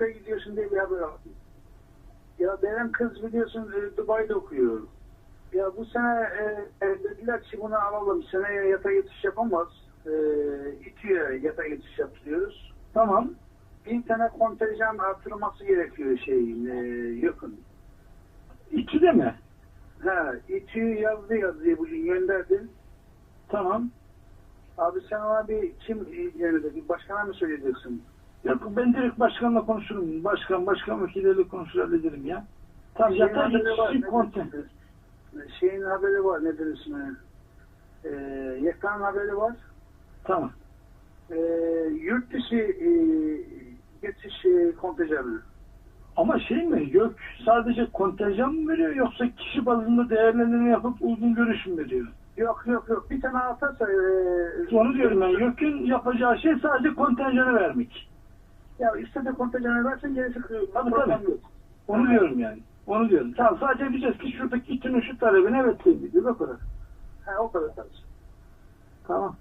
York'a gidiyorsun diye bir haber aldım. Ya benim kız biliyorsun e, Dubai'de okuyor. Ya bu sene e, e, dediler ki bunu alalım. Seneye yata geçiş yapamaz. E, İTÜ'ye yata geçiş yaptırıyoruz. Tamam. Bir tane kontenjan artırılması gerekiyor şeyin e, yakın. İkide mi? Ha, İTÜ yazdı yazıyı bugün gönderdim. Tamam. Abi sen ona bir kim ilgilenir? Bir başkana mı söyleyeceksin? Yok ben direkt başkanla konuşurum. Başkan, başkan vekilleriyle konuşur hallederim ya. Tamam Şeyin geçişi ne konten. Şeyin haberi var nedir ismi? Ee, Yekan'ın haberi var. Tamam. Ee, yurt dışı e, geçiş e, kontenjanı. Ama şey mi? Yok sadece kontenjan mı veriyor yoksa kişi bazında değerlendirme yapıp uygun görüş mü veriyor? Yok yok yok. Bir tane atarsa e, Onu diyorum ben. YÖK'ün yapacağı şey sadece kontenjanı vermek. Ya istediği kontenjanı versen gerisi Tabii, problem yok. Onu diyorum yani. Onu diyorum. Tamam sadece diyeceğiz ki şuradaki itinin şu talebine evet sevgili. O kadar. Ha, o kadar tabii. Tamam.